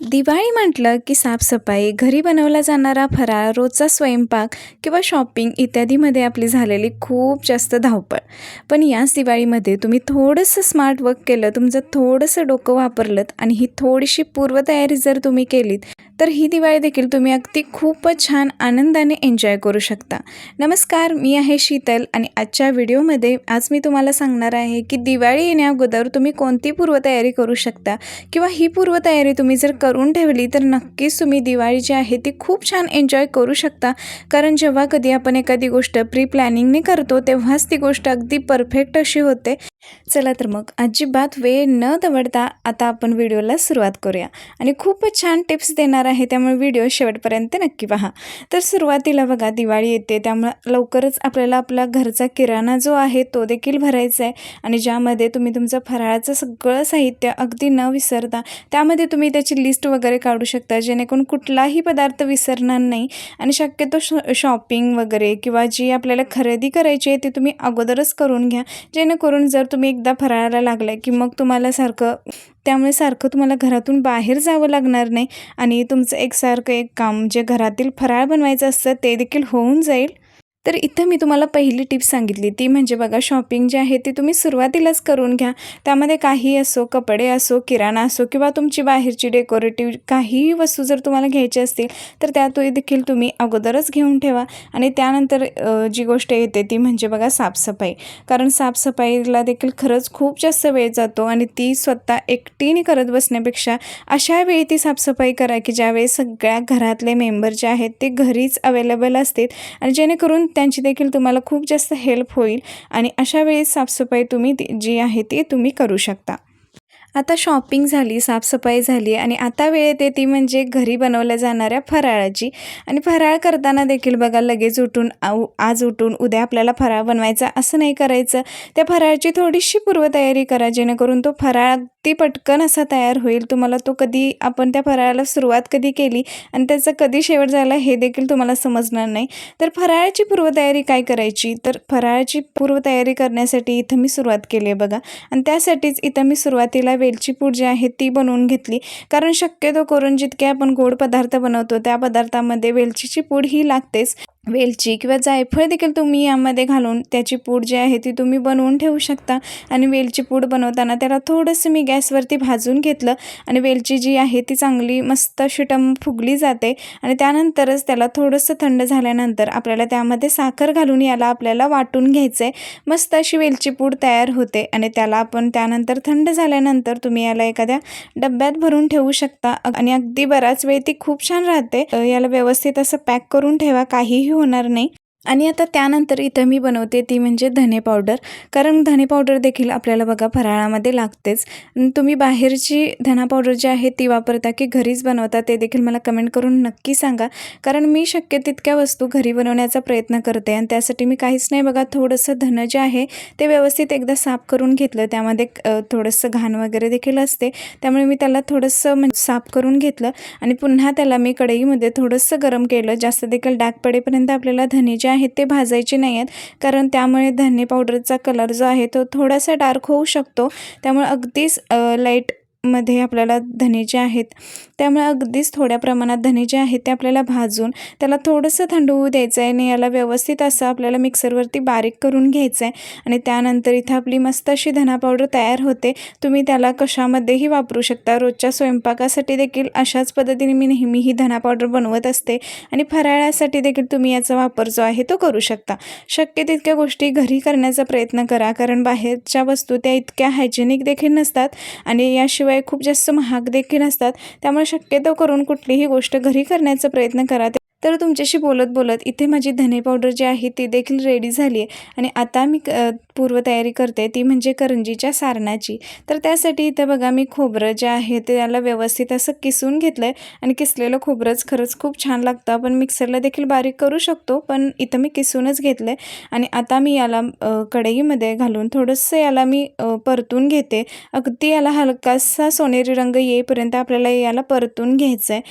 दिवाळी म्हटलं की साफसफाई घरी बनवला जाणारा फराळ रोजचा स्वयंपाक किंवा शॉपिंग इत्यादीमध्ये आपली झालेली खूप जास्त धावपळ. पण याच दिवाळीमध्ये तुम्ही थोडंसं स्मार्ट वर्क केलं तुमचं थोडंसं डोकं वापरलं आणि ही थोडीशी पूर्वतयारी जर तुम्ही केलीत तर ही दिवाळी देखील तुम्ही अगदी खूपच छान आनंदाने एन्जॉय करू शकता. नमस्कार मी आहे शीतल आणि आजच्या व्हिडिओमध्ये आज मी तुम्हाला सांगणार आहे की दिवाळी येण्याअगोदर तुम्ही कोणती पूर्वतयारी करू शकता किंवा ही पूर्वतयारी तुम्ही जर करून ठेवली तर नक्कीच तुम्ही दिवाळी जी आहे ती खूप छान एन्जॉय करू शकता. कारण जेव्हा कधी आपण एखादी गोष्ट प्री प्लॅनिंगने करतो तेव्हाच ती गोष्ट अगदी परफेक्ट अशी होते. चला तर मग अजिबात वेळ न दवडता आता आपण व्हिडिओला सुरुवात करूया. आणि खूपच छान टिप्स देणार आहे त्यामुळे व्हिडिओ शेवटपर्यंत नक्की पहा. तर सुरुवातीला बघा दिवाळी येते त्यामुळं लवकरच आपल्याला आपला घरचा किराणा जो आहे तो देखील भरायचा आहे. आणि ज्यामध्ये तुम्ही तुमचं फराळाचं सगळं साहित्य अगदी न विसरता त्यामध्ये तुम्ही त्याची लिस्ट वगैरे काढू शकता जेणेकरून कुठलाही पदार्थ विसरणार नाही. आणि शक्यतो श शॉपिंग वगैरे किंवा जी आपल्याला खरेदी करायची आहे ती तुम्ही अगोदरच करून घ्या. जेणेकरून जर तुम्ही एकदा फराळाला लागलाय की मग तुम्हाला सारखं त्यामुळे सारखं तुम्हाला घरातून बाहेर जावं लागणार नाही आणि तुमचं एकसारखं एक काम जे घरातील फराळ बनवायचं असतं ते देखील होऊन जाईल. तर इथं मी तुम्हाला पहिली टिप सांगितली. ती म्हणजे बघा शॉपिंग जी आहे ती तुम्ही सुरुवातीलाच करून घ्या. त्यामध्ये काही असो कपडे असो किराणा असो किंवा तुमची बाहेरची डेकोरेटिव्ह काहीही वस्तू जर तुम्हाला घ्यायची असतील तर त्या तो देखील तुम्ही अगोदरच घेऊन ठेवा. आणि त्यानंतर जी गोष्ट येते ती म्हणजे बघा साफसफाई. कारण साफसफाईला देखील खरंच खूप जास्त वेळ जातो आणि ती स्वतः एकटीने करत बसण्यापेक्षा अशा वेळी ती साफसफाई करा की ज्यावेळी सगळ्या घरातले मेंबर जे आहेत ते घरीच अवेलेबल असतील. आणि जेणेकरून त्यांची देखील तुम्हाला खूप जास्त हेल्प होईल आणि अशा वेळेस साफसफाई तुम्ही ती जी आहे ती तुम्ही करू शकता. आता शॉपिंग झाली साफसफाई झाली आणि आता वेळ येते ती म्हणजे घरी बनवल्या जाणाऱ्या फराळाची. आणि फराळ करताना देखील बघा लगेच उठून आज उठून उद्या आपल्याला फराळ बनवायचा असं नाही करायचं. त्या फराळाची थोडीशी पूर्वतयारी करा जेणेकरून तो फराळ अगदी पटकन असा तयार होईल. तुम्हाला तो कधी आपण त्या फराळाला सुरुवात कधी केली आणि त्याचा कधी शेवट झाला हे देखील तुम्हाला समजणार नाही. तर फराळाची पूर्वतयारी काय करायची? तर फराळाची पूर्वतयारी करण्यासाठी इथं मी सुरुवात केली आहे बघा. आणि त्यासाठीच इथं मी सुरुवातीला वेलची पूड जी आहे ती बनवून घेतली. कारण शक्यतो करून जितके आपण गोड पदार्थ बनवतो त्या पदार्थामध्ये वेलचीची पूड ही लागतेच. वेलची किंवा जायफळ देखील तुम्ही यामध्ये घालून त्याची पूड जी आहे ती तुम्ही बनवून ठेवू शकता. आणि वेलची पूड बनवताना त्याला थोडंसं मी गॅसवरती भाजून घेतलं आणि वेलची जी आहे ती चांगली मस्त शिटम फुगली जाते आणि त्यानंतरच त्याला थोडंसं थंड झाल्यानंतर आपल्याला त्यामध्ये साखर घालून याला आपल्याला वाटून घ्यायचं आहे मस्त अशी वेलची पूड तयार होते आणि त्याला आपण त्यानंतर थंड झाल्यानंतर तुम्ही याला एखाद्या डब्यात भरून ठेवू शकता. आणि अगदी बराच वेळ ती खूप छान राहते. याला व्यवस्थित असं पॅक करून ठेवा. काहीही होणार नाही. आणि आता त्यानंतर इथं मी बनवते ती म्हणजे धने पावडर कारण धने पावडर देखील आपल्याला बघा फराळामध्ये लागतेच. तुम्ही बाहेरची धना पावडर जी आहे ती वापरता की घरीच बनवता ते देखील मला कमेंट करून नक्की सांगा. कारण मी शक्य तितक्या वस्तू घरी बनवण्याचा प्रयत्न करते आणि त्यासाठी मी काहीच नाही बघा थोडंसं धनं जे आहे ते व्यवस्थित एकदा साफ करून घेतलं. त्यामध्ये थोडंसं घाण वगैरे देखील असते. त्यामुळे मी त्याला थोडंसं म्हणजे साफ करून घेतलं. आणि पुन्हा त्याला मी कढईमध्ये थोडंसं गरम केलं. जास्त देखील डाग पडेपर्यंत आपल्याला धने जे आहेत ते भाजायचे नाही आहेत कारण त्यामुळे धने पावडरचा कलर जो आहे तो थोडासा डार्क होऊ शकतो. त्यामुळे अगदीच लाइट मध्ये आपल्याला धने जे आहेत त्यामुळे अगदीच थोड्या प्रमाणात धने जे आहेत ते आपल्याला भाजून त्याला थोडंसं थंड होऊ द्यायचं आहे आणि याला व्यवस्थित असं आपल्याला मिक्सरवरती बारीक करून घ्यायचं आहे आणि त्यानंतर इथं आपली मस्त अशी धना पावडर तयार होते. तुम्ही त्याला कशामध्येही वापरू शकता. रोजच्या स्वयंपाकासाठी देखील अशाच पद्धतीने मी नेहमी ही धना पावडर बनवत असते. आणि फराळासाठी देखील तुम्ही याचा वापर जो आहे तो करू शकता. शक्य तितक्या गोष्टी घरी करण्याचा प्रयत्न करा. कारण बाहेरच्या वस्तू त्या इतक्या हायजेनिक देखील नसतात. आणि याशिवाय खूप जास्त महाग देखील असतात. त्यामुळे शक्यतो करून कुठलीही गोष्ट घरी करण्याचा प्रयत्न करा. तर तुमच्याशी बोलत बोलत इथे माझी धने पावडर जी आहे ती देखील रेडी झाली आहे आणि आता मी क पूर्वतयारी करते ती म्हणजे करंजीच्या सारणाची. तर त्यासाठी इथे बघा मी खोबरं जे आहे ते त्याला व्यवस्थित असं किसून घेतलं आहे आणि किसलेलं खोबरंच खरंच खूप छान लागतं. आपण मिक्सरला देखील बारीक करू शकतो पण इथं मी किसूनच घेतलं आहे आणि आता मी याला कढईमध्ये घालून थोडंसं याला मी परतून घेते. अगदी याला हलकासा सोनेरी रंग येईपर्यंत आपल्याला याला परतून घ्यायचं आहे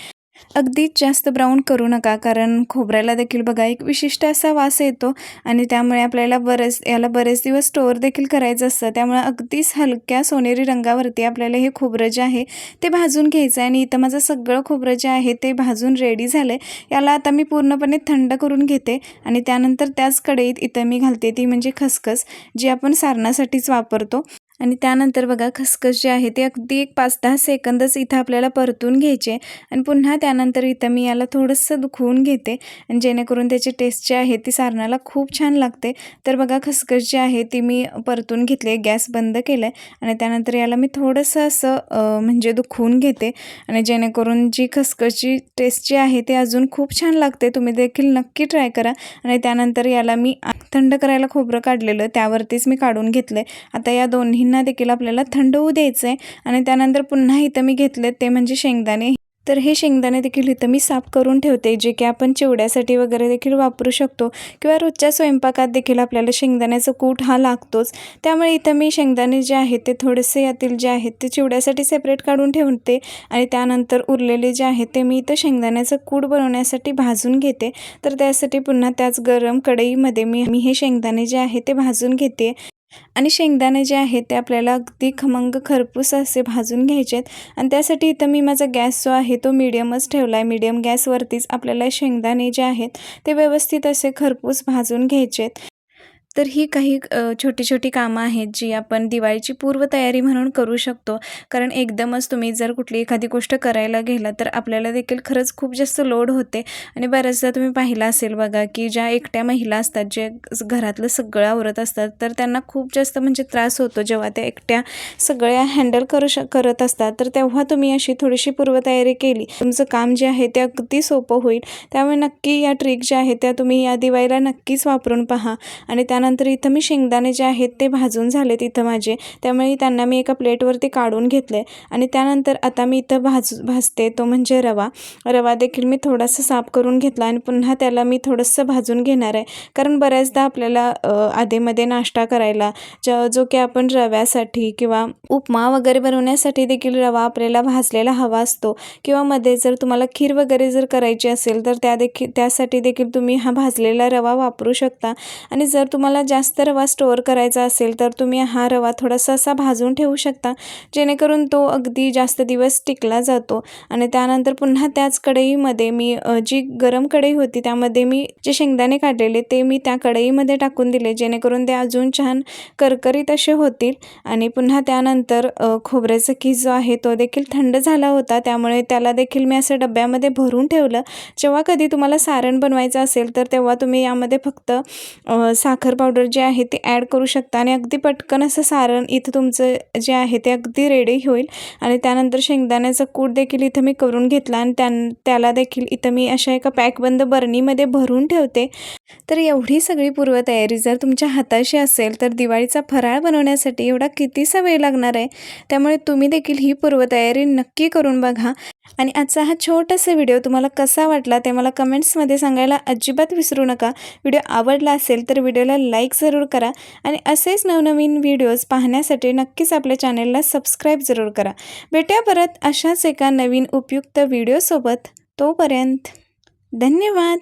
अगदीच जास्त ब्राऊन करू नका कारण खोबऱ्याला देखील बघा एक विशिष्ट असा वास येतो आणि त्यामुळे आपल्याला बरेच याला बरेच दिवस स्टोअर देखील करायचं असतं. त्यामुळे अगदीच हलक्या सोनेरी रंगावरती आपल्याला हे खोबरं जे आहे ते भाजून घ्यायचं आहे आणि इथं माझं सगळं खोबरं जे आहे ते भाजून रेडी झालं आहे याला आता मी पूर्णपणे थंड करून घेते आणि त्यानंतर त्याच कढईत इथं मी घालते ती म्हणजे खसखस जी आपण सारणासाठीच वापरतो. आणि त्यानंतर बघा खसखस जे आहे ते अगदी एक पाच दहा सेकंदच इथं आपल्याला परतून घ्यायचे आणि पुन्हा त्यानंतर इथं मी याला थोडंसं दुखवून घेते आणि जेणेकरून त्याची टेस्ट जी आहे ती सारणाला खूप छान लागते. तर बघा खसखस जी आहे ती मी परतून घेतली गॅस बंद केलं आहे आणि त्यानंतर याला मी थोडंसं असं म्हणजे दुखवून घेते आणि जेणेकरून जी खसखसची टेस्ट जी आहे ती अजून खूप छान लागते. तुम्ही देखील नक्की ट्राय करा आणि त्यानंतर याला मी थंड करायला खोबरं काढलेलं त्यावरतीच मी काढून घेतलं आता या दोन्ही काहींना देखील आपल्याला थंड होऊ द्यायचं आहे आणि त्यानंतर पुन्हा इथं मी घेतलेत ते म्हणजे शेंगदाणे. तर हे शेंगदाणे देखील इथं मी साफ करून ठेवते जे की आपण चिवड्यासाठी वगैरे देखील वापरू शकतो. किंवा रोजच्या स्वयंपाकात देखील आपल्याला शेंगदाण्याचं कूट हा लागतोच. त्यामुळे इथं मी शेंगदाणे जे आहेत ते थोडेसे यातील जे आहेत ते चिवड्यासाठी सेपरेट काढून ठेवते. आणि त्यानंतर उरलेले जे आहेत ते मी इथं शेंगदाण्याचं कूट बनवण्यासाठी भाजून घेते. तर त्यासाठी पुन्हा त्याच गरम कढईमध्ये मी मी हे शेंगदाणे जे आहे ते भाजून घेते. आणि शेंगदाणे जे आहेत ते आपल्याला अगदी खमंग खरपूस असे भाजून घ्यायचे आहेत. आणि त्यासाठी इथं मी माझा गॅस जो आहे तो मिडियमच ठेवला आहे मिडियम गॅसवरतीच आपल्याला शेंगदाणे जे आहेत ते व्यवस्थित असे खरपूस भाजून घ्यायचे आहेत. तर ही काही छोटी छोटी कामं आहेत जी आपण दिवाळीची पूर्वतयारी म्हणून करू शकतो. कारण एकदमच तुम्ही जर कुठली एखादी गोष्ट करायला गेला तर आपल्याला देखील खरंच खूप जास्त लोड होते. आणि बऱ्याचदा तुम्ही पाहिलं असेल बघा की ज्या एकट्या महिला असतात जे घरातलं सगळं आवरत असतात तर त्यांना खूप जास्त म्हणजे त्रास होतो. जेव्हा त्या एकट्या सगळ्या हँडल करू श करत असतात तर तेव्हा तुम्ही अशी थोडीशी पूर्वतयारी केली. तुमचं काम जे आहे ते अगदी सोपं होईल. त्यामुळे नक्की या ट्रिक ज्या आहेत त्या तुम्ही या दिवाळीला नक्कीच वापरून पहा. आणि त्या त्यानंतर इथं मी शेंगदाणे जे आहेत ते भाजून झालेत इथं माझे. त्यामुळे त्यांना मी एका प्लेटवरती काढून घेतले आणि त्यानंतर आता मी इथं भाज भाजते तो म्हणजे रवा. रवा देखील मी थोडासा साफ करून घेतला आणि पुन्हा त्याला मी थोडंसं भाजून घेणार आहे. कारण बऱ्याचदा आपल्याला आधेमध्ये नाश्ता करायला जो की आपण रव्यासाठी किंवा उपमा वगैरे बनवण्यासाठी देखील रवा आपल्याला भाजलेला हवा असतो. किंवा मध्ये जर तुम्हाला खीर वगैरे जर करायची असेल तर त्या देखील त्यासाठी देखील तुम्ही हा भाजलेला रवा वापरू शकता. आणि जर तुम्हाला तुम्हाला जास्त रवा स्टोअर करायचा असेल तर तुम्ही हा रवा थोडासा असा भाजून ठेवू शकता. जेणेकरून तो अगदी जास्त दिवस टिकला जातो. आणि त्यानंतर पुन्हा त्याच कढईमध्ये मी जी गरम कढई होती त्यामध्ये मी जे शेंगदाणे काढलेले ते मी त्या कढईमध्ये टाकून दिले. जेणेकरून ते अजून छान करकरीत असे होतील. आणि पुन्हा त्यानंतर खोबऱ्याचा किस जो आहे तो देखील थंड झाला होता. त्यामुळे त्याला देखील मी असं डब्यामध्ये भरून ठेवलं. जेव्हा कधी तुम्हाला सारण बनवायचं असेल तर तेव्हा तुम्ही यामध्ये फक्त साखर पावडर जे आहे ते ॲड करू शकता आणि अगदी पटकन असं सारण इथं तुमचं जे आहे ते अगदी रेडी होईल. आणि त्यानंतर शेंगदाण्याचा कूट देखील इथं मी करून घेतला आणि त्या त्याला देखील इथं मी अशा एका पॅकबंद बरणीमध्ये भरून ठेवते. तर एवढी सगळी पूर्वतयारी जर तुमच्या हाताशी असेल तर दिवाळीचा फराळ बनवण्यासाठी एवढा कितीसा वेळ लागणार आहे? त्यामुळे तुम्ही देखील ही पूर्वतयारी नक्की करून बघा. आणि आजचा हा छोटासा व्हिडिओ तुम्हाला कसा वाटला ते मला कमेंट्समध्ये सांगायला अजिबात विसरू नका. व्हिडिओ आवडला असेल तर व्हिडिओला लाईक जरूर करा आणि असेच नवनवीन व्हिडिओज पाहण्यासाठी नक्कीच आपल्या चॅनेलला सबस्क्राईब जरूर करा. भेटूया परत अशाच एका नवीन उपयुक्त व्हिडिओसोबत. तोपर्यंत धन्यवाद.